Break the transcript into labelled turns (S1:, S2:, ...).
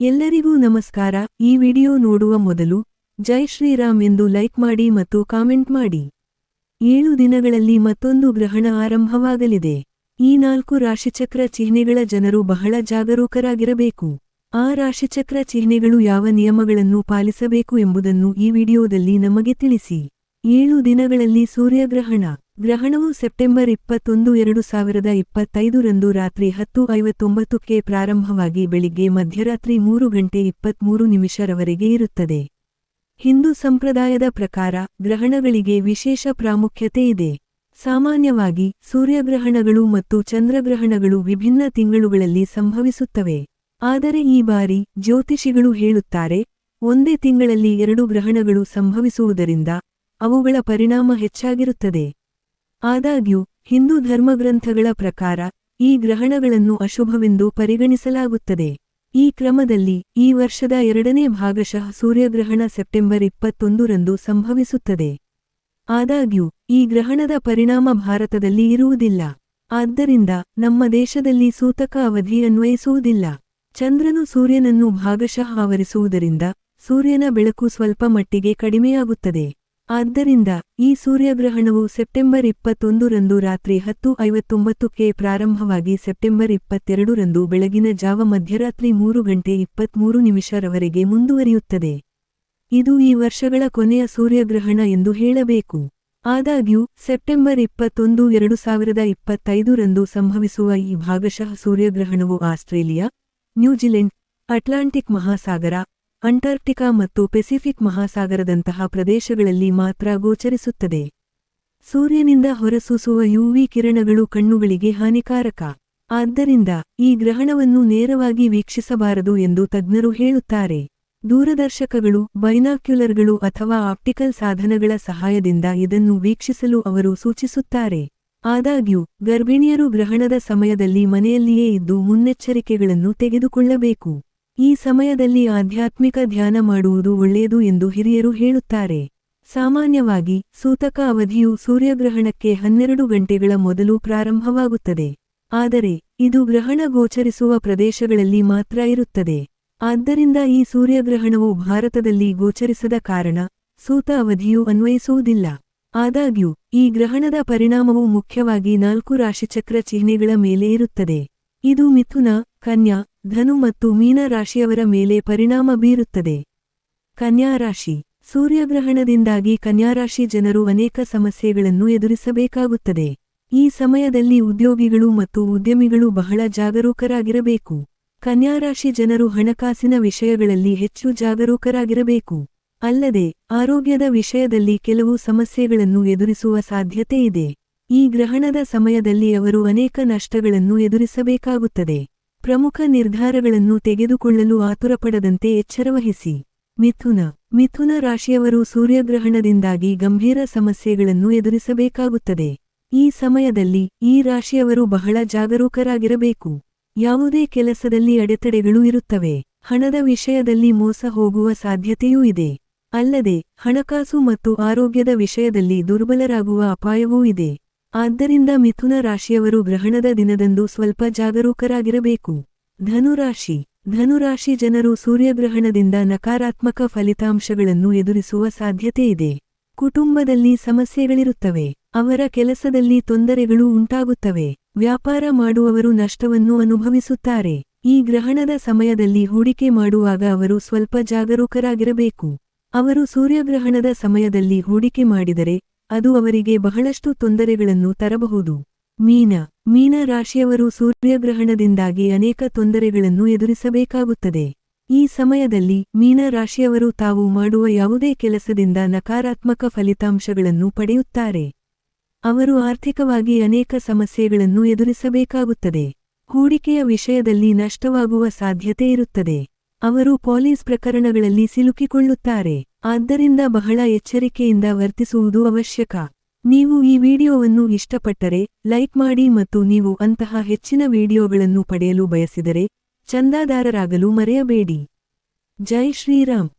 S1: ಎಲ್ಲರಿಗೂ ನಮಸ್ಕಾರ. ಈ ವಿಡಿಯೋ ನೋಡುವ ಮೊದಲು ಜೈ ಶ್ರೀರಾಮ್ ಎಂದು ಲೈಕ್ ಮಾಡಿ ಮತ್ತು ಕಾಮೆಂಟ್ ಮಾಡಿ. ಏಳು ದಿನಗಳಲ್ಲಿ ಮತ್ತೊಂದು ಗ್ರಹಣ ಆರಂಭವಾಗಲಿದೆ. ಈ ನಾಲ್ಕು ರಾಶಿಚಕ್ರ ಚಿಹ್ನೆಗಳ ಜನರು ಬಹಳ ಜಾಗರೂಕರಾಗಿರಬೇಕು. ಆ ರಾಶಿಚಕ್ರ ಚಿಹ್ನೆಗಳು ಯಾವ ನಿಯಮಗಳನ್ನು ಪಾಲಿಸಬೇಕು ಎಂಬುದನ್ನು ಈ ವಿಡಿಯೋದಲ್ಲಿ ನಮಗೆ ತಿಳಿಸಿ. ಏಳು ದಿನಗಳಲ್ಲಿ ಸೂರ್ಯಗ್ರಹಣ. ಗ್ರಹಣವು ಸೆಪ್ಟೆಂಬರ್ ಇಪ್ಪತ್ತೊಂದು, ಎರಡು ಸಾವಿರದ ಇಪ್ಪತ್ತೈದರಂದು ರಾತ್ರಿ ಹತ್ತು ಐವತ್ತೊಂಬತ್ತಕ್ಕೆ ಪ್ರಾರಂಭವಾಗಿ ಬೆಳಿಗ್ಗೆ ಮಧ್ಯರಾತ್ರಿ ಮೂರು ಗಂಟೆ ಇಪ್ಪತ್ಮೂರು ನಿಮಿಷರವರೆಗೆ ಇರುತ್ತದೆ. ಹಿಂದೂ ಸಂಪ್ರದಾಯದ ಪ್ರಕಾರ ಗ್ರಹಣಗಳಿಗೆ ವಿಶೇಷ ಪ್ರಾಮುಖ್ಯತೆ ಇದೆ. ಸಾಮಾನ್ಯವಾಗಿ ಸೂರ್ಯಗ್ರಹಣಗಳು ಮತ್ತು ಚಂದ್ರಗ್ರಹಣಗಳು ವಿಭಿನ್ನ ತಿಂಗಳುಗಳಲ್ಲಿ ಸಂಭವಿಸುತ್ತವೆ. ಆದರೆ ಈ ಬಾರಿ ಜ್ಯೋತಿಷಿಗಳು ಹೇಳುತ್ತಾರೆ, ಒಂದೇ ತಿಂಗಳಲ್ಲಿ ಎರಡು ಗ್ರಹಣಗಳು ಸಂಭವಿಸುವುದರಿಂದ ಅವುಗಳ ಪರಿಣಾಮ ಹೆಚ್ಚಾಗಿರುತ್ತದೆ. ಆದಾಗ್ಯೂ, ಹಿಂದೂ ಧರ್ಮಗ್ರಂಥಗಳ ಪ್ರಕಾರ, ಈ ಗ್ರಹಣಗಳನ್ನು ಅಶುಭವೆಂದು ಪರಿಗಣಿಸಲಾಗುತ್ತದೆ. ಈ ಕ್ರಮದಲ್ಲಿ ಈ ವರ್ಷದ ಎರಡನೇ ಭಾಗಶಃ ಸೂರ್ಯಗ್ರಹಣ ಸೆಪ್ಟೆಂಬರ್ ಇಪ್ಪತ್ತೊಂದರಂದು ಸಂಭವಿಸುತ್ತದೆ. ಆದಾಗ್ಯೂ, ಈ ಗ್ರಹಣದ ಪರಿಣಾಮ ಭಾರತದಲ್ಲಿ ಇರುವುದಿಲ್ಲ. ಆದ್ದರಿಂದ, ನಮ್ಮ ದೇಶದಲ್ಲಿ ಸೂತಕ ಅವಧಿ ಅನ್ವಯಿಸುವುದಿಲ್ಲ. ಚಂದ್ರನು ಸೂರ್ಯನನ್ನು ಭಾಗಶಃ ಆವರಿಸುವುದರಿಂದ, ಸೂರ್ಯನ ಬೆಳಕು ಸ್ವಲ್ಪ ಮಟ್ಟಿಗೆ ಕಡಿಮೆಯಾಗುತ್ತದೆ. ಆದ್ದರಿಂದ ಈ ಸೂರ್ಯಗ್ರಹಣವು ಸೆಪ್ಟೆಂಬರ್ ಇಪ್ಪತ್ತೊಂದರಂದು ರಾತ್ರಿ ಹತ್ತು ಐವತ್ತೊಂಬತ್ತಕ್ಕೆ ಪ್ರಾರಂಭವಾಗಿ ಸೆಪ್ಟೆಂಬರ್ ಇಪ್ಪತ್ತೆರಡರಂದು ಬೆಳಗಿನ ಜಾವ ಮಧ್ಯರಾತ್ರಿ ಮೂರು ಗಂಟೆ ಇಪ್ಪತ್ಮೂರು ನಿಮಿಷರವರೆಗೆ ಮುಂದುವರಿಯುತ್ತದೆ. ಇದು ಈ ವರ್ಷಗಳ ಕೊನೆಯ ಸೂರ್ಯಗ್ರಹಣ ಎಂದು ಹೇಳಬೇಕು. ಆದಾಗ್ಯೂ, ಸೆಪ್ಟೆಂಬರ್ ಇಪ್ಪತ್ತೊಂದು ಎರಡು ಸಾವಿರದ ಇಪ್ಪತ್ತೈದರಂದು ಸಂಭವಿಸುವ ಈ ಭಾಗಶಃ ಸೂರ್ಯಗ್ರಹಣವು ಆಸ್ಟ್ರೇಲಿಯಾ, ನ್ಯೂಜಿಲೆಂಡ್, ಅಟ್ಲಾಂಟಿಕ್ ಮಹಾಸಾಗರ ಅಂಟಾರ್ಕ್ಟಿಕಾ ಮತ್ತು ಪೆಸಿಫಿಕ್ ಮಹಾಸಾಗರದಂತಹ ಪ್ರದೇಶಗಳಲ್ಲಿ ಮಾತ್ರ ಗೋಚರಿಸುತ್ತದೆ. ಸೂರ್ಯನಿಂದ ಹೊರಸೂಸುವ ಯುವಿ ಕಿರಣಗಳು ಕಣ್ಣುಗಳಿಗೆ ಹಾನಿಕಾರಕ. ಆದ್ದರಿಂದ ಈ ಗ್ರಹಣವನ್ನು ನೇರವಾಗಿ ವೀಕ್ಷಿಸಬಾರದು ಎಂದು ತಜ್ಞರು ಹೇಳುತ್ತಾರೆ. ದೂರದರ್ಶಕಗಳು, ಬೈನಾಕ್ಯುಲರ್ಗಳು ಅಥವಾ ಆಪ್ಟಿಕಲ್ ಸಾಧನಗಳ ಸಹಾಯದಿಂದ ಇದನ್ನು ವೀಕ್ಷಿಸಲು ಅವರು ಸೂಚಿಸುತ್ತಾರೆ. ಆದಾಗ್ಯೂ, ಗರ್ಭಿಣಿಯರು ಗ್ರಹಣದ ಸಮಯದಲ್ಲಿ ಮನೆಯಲ್ಲಿಯೇ ಇದ್ದು ಮುನ್ನೆಚ್ಚರಿಕೆಗಳನ್ನು ತೆಗೆದುಕೊಳ್ಳಬೇಕು. ಈ ಸಮಯದಲ್ಲಿ ಆಧ್ಯಾತ್ಮಿಕ ಧ್ಯಾನ ಮಾಡುವುದು ಒಳ್ಳೆಯದು ಎಂದು ಹಿರಿಯರು ಹೇಳುತ್ತಾರೆ. ಸಾಮಾನ್ಯವಾಗಿ, ಸೂತಕ ಅವಧಿಯು ಸೂರ್ಯಗ್ರಹಣಕ್ಕೆ ಹನ್ನೆರಡು ಗಂಟೆಗಳ ಮೊದಲು ಪ್ರಾರಂಭವಾಗುತ್ತದೆ. ಆದರೆ, ಇದು ಗ್ರಹಣ ಗೋಚರಿಸುವ ಪ್ರದೇಶಗಳಲ್ಲಿ ಮಾತ್ರ ಇರುತ್ತದೆ. ಆದ್ದರಿಂದ ಈ ಸೂರ್ಯಗ್ರಹಣವು ಭಾರತದಲ್ಲಿ ಗೋಚರಿಸದ ಕಾರಣ, ಸೂತ ಅವಧಿಯು ಅನ್ವಯಿಸುವುದಿಲ್ಲ. ಆದಾಗ್ಯೂ, ಈ ಗ್ರಹಣದ ಪರಿಣಾಮವು ಮುಖ್ಯವಾಗಿ ನಾಲ್ಕು ರಾಶಿಚಕ್ರ ಚಿಹ್ನೆಗಳ ಮೇಲೆ ಇರುತ್ತದೆ. ಇದು ಮಿಥುನ, ಕನ್ಯಾ ಧನು ಮತ್ತು ಮೀನ ರಾಶಿಯವರ ಮೇಲೆ ಪರಿಣಾಮ ಬೀರುತ್ತದೆ. ಕನ್ಯಾರಾಶಿ. ಸೂರ್ಯಗ್ರಹಣದಿಂದಾಗಿ ಕನ್ಯಾರಾಶಿ ಜನರು ಅನೇಕ ಸಮಸ್ಯೆಗಳನ್ನು ಎದುರಿಸಬೇಕಾಗುತ್ತದೆ. ಈ ಸಮಯದಲ್ಲಿ ಉದ್ಯೋಗಿಗಳು ಮತ್ತು ಉದ್ಯಮಿಗಳು ಬಹಳ ಜಾಗರೂಕರಾಗಿರಬೇಕು. ಕನ್ಯಾರಾಶಿ ಜನರು ಹಣಕಾಸಿನ ವಿಷಯಗಳಲ್ಲಿ ಹೆಚ್ಚು ಜಾಗರೂಕರಾಗಿರಬೇಕು. ಅಲ್ಲದೆ, ಆರೋಗ್ಯದ ವಿಷಯದಲ್ಲಿ ಕೆಲವು ಸಮಸ್ಯೆಗಳನ್ನು ಎದುರಿಸುವ ಸಾಧ್ಯತೆ ಇದೆ. ಈ ಗ್ರಹಣದ ಸಮಯದಲ್ಲಿ ಅವರು ಅನೇಕ ನಷ್ಟಗಳನ್ನು ಎದುರಿಸಬೇಕಾಗುತ್ತದೆ. ಪ್ರಮುಖ ನಿರ್ಧಾರಗಳನ್ನು ತೆಗೆದುಕೊಳ್ಳಲು ಆತುರಪಡದಂತೆ ಎಚ್ಚರವಹಿಸಿ. ಮಿಥುನ ಮಿಥುನ ರಾಶಿಯವರು ಸೂರ್ಯಗ್ರಹಣದಿಂದಾಗಿ ಗಂಭೀರ ಸಮಸ್ಯೆಗಳನ್ನು ಎದುರಿಸಬೇಕಾಗುತ್ತದೆ. ಈ ಸಮಯದಲ್ಲಿ ಈ ರಾಶಿಯವರು ಬಹಳ ಜಾಗರೂಕರಾಗಿರಬೇಕು. ಯಾವುದೇ ಕೆಲಸದಲ್ಲಿ ಅಡೆತಡೆಗಳು ಇರುತ್ತವೆ. ಹಣದ ವಿಷಯದಲ್ಲಿ ಮೋಸ ಹೋಗುವ ಸಾಧ್ಯತೆಯೂ ಇದೆ. ಅಲ್ಲದೆ, ಹಣಕಾಸು ಮತ್ತು ಆರೋಗ್ಯದ ವಿಷಯದಲ್ಲಿ ದುರ್ಬಲರಾಗುವ ಅಪಾಯವೂ ಇದೆ. ಆದ್ದರಿಂದ ಮಿಥುನ ರಾಶಿಯವರು ಗ್ರಹಣದ ದಿನದಂದು ಸ್ವಲ್ಪ ಜಾಗರೂಕರಾಗಿರಬೇಕು. ಧನುರಾಶಿ. ಧನುರಾಶಿ ಜನರು ಸೂರ್ಯಗ್ರಹಣದಿಂದ ನಕಾರಾತ್ಮಕ ಫಲಿತಾಂಶಗಳನ್ನು ಎದುರಿಸುವ ಸಾಧ್ಯತೆಯಿದೆ ಕುಟುಂಬದಲ್ಲಿ ಸಮಸ್ಯೆಗಳಿರುತ್ತವೆ. ಅವರ ಕೆಲಸದಲ್ಲಿ ತೊಂದರೆಗಳು ಉಂಟಾಗುತ್ತವೆ. ವ್ಯಾಪಾರ ಮಾಡುವವರು ನಷ್ಟವನ್ನು ಅನುಭವಿಸುತ್ತಾರೆ. ಈ ಗ್ರಹಣದ ಸಮಯದಲ್ಲಿ ಹೂಡಿಕೆ ಮಾಡುವಾಗ ಅವರು ಸ್ವಲ್ಪ ಜಾಗರೂಕರಾಗಿರಬೇಕು. ಅವರು ಸೂರ್ಯಗ್ರಹಣದ ಸಮಯದಲ್ಲಿ ಹೂಡಿಕೆ ಮಾಡಿದರೆ ಅದು ಅವರಿಗೆ ಬಹಳಷ್ಟು ತೊಂದರೆಗಳನ್ನು ತರಬಹುದು. ಮೀನ ಮೀನ ರಾಶಿಯವರು ಸೂರ್ಯಗ್ರಹಣದಿಂದಾಗಿ ಅನೇಕ ತೊಂದರೆಗಳನ್ನು ಎದುರಿಸಬೇಕಾಗುತ್ತದೆ. ಈ ಸಮಯದಲ್ಲಿ ಮೀನ ರಾಶಿಯವರು ತಾವು ಮಾಡುವ ಯಾವುದೇ ಕೆಲಸದಿಂದ ನಕಾರಾತ್ಮಕ ಫಲಿತಾಂಶಗಳನ್ನು ಪಡೆಯುತ್ತಾರೆ. ಅವರು ಆರ್ಥಿಕವಾಗಿ ಅನೇಕ ಸಮಸ್ಯೆಗಳನ್ನು ಎದುರಿಸಬೇಕಾಗುತ್ತದೆ. ಹೂಡಿಕೆಯ ವಿಷಯದಲ್ಲಿ ನಷ್ಟವಾಗುವ ಸಾಧ್ಯತೆ ಇರುತ್ತದೆ. ಅವರು ಪೊಲೀಸ್ ಪ್ರಕರಣಗಳಲ್ಲಿ ಸಿಲುಕಿಕೊಳ್ಳುತ್ತಾರೆ. ಆದ್ದರಿಂದ ಬಹಳ ಎಚ್ಚರಿಕೆಯಿಂದ ವರ್ತಿಸುವುದು ಅವಶ್ಯಕ. ನೀವು ಈ ವಿಡಿಯೋವನ್ನು ಇಷ್ಟಪಟ್ಟರೆ ಲೈಕ್ ಮಾಡಿ ಮತ್ತು ನೀವು ಅಂತಹ ಹೆಚ್ಚಿನ ವಿಡಿಯೋಗಳನ್ನು ಪಡೆಯಲು ಬಯಸಿದರೆ ಚಂದಾದಾರರಾಗಲು ಮರೆಯಬೇಡಿ. ಜೈ ಶ್ರೀರಾಮ್.